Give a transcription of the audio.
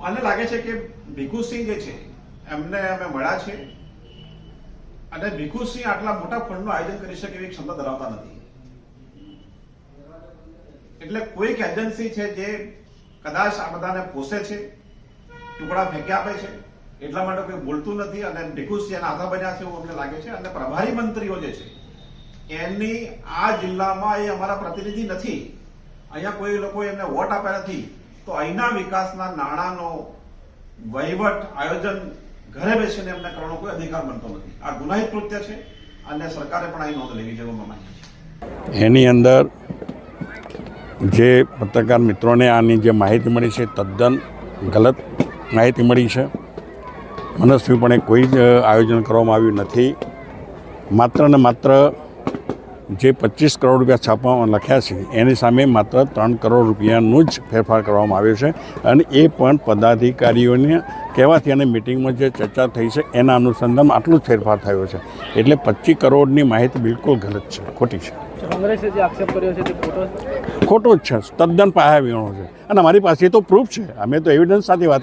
મને લાગે છે કે ભીખુસિંહ જે છે, એમને અમે મળ્યા છે અને ભીખુસિંહ આટલા મોટા ફંડનું આયોજન કરી શકે એવી ક્ષમતા ધરાવતા નથી. એટલે કોઈક એજન્સી છે જે કદાચ આ બધાને પોષે છે, ટુકડા ફેંકી આપે છે, એટલા માટે કોઈ બોલતું નથી અને ભીખુસિંહ એના આધા બન્યા છે એવું અમને લાગે છે. અને પ્રભારી મંત્રીઓ જે છે, એની આ જિલ્લામાં એ અમારા પ્રતિનિધિ નથી. અહીંયા કોઈ લોકો એમને વોટ આપ્યા નથી. તો અહીંના વિકાસના નાણાંનો વહીવટ, આયોજન ઘરે બેસીને એમને કરવાનો કોઈ અધિકાર બનતો નથી. આ ગુનાહિત કૃત્ય છે. અને સરકારે પણ અહીં નોંધ લેવી જોઈએ અમે એની અંદર જે પત્રકાર મિત્રોને આની જે માહિતી મળી છે, તદ્દન ગલત માહિતી મળી છે. મનસ્વીપણે કોઈ જ આયોજન કરવામાં આવ્યું નથી. માત્ર ને માત્ર જે પચીસ કરોડ રૂપિયા છાપવામાં લખ્યા છે એની સામે માત્ર ત્રણ કરોડ રૂપિયાનું જ ફેરફાર કરવામાં આવ્યો છે અને એ પણ પદાધિકારીઓને કહેવાથી અને મિટિંગમાં જે ચર્ચા થઈ છે એના અનુસંધાનમાં આટલું જ ફેરફાર થયો છે. એટલે પચીસ કરોડની માહિતી બિલકુલ ગલત છે ખોટી છે. કોંગ્રેસે જે આક્ષેપ કર્યો છે તે ખોટો જ છે તદ્દન પાયા વિહોણો છે. અને અમારી પાસે તો પ્રૂફ છે. અમે તો એવિડન્સ સાથે વાત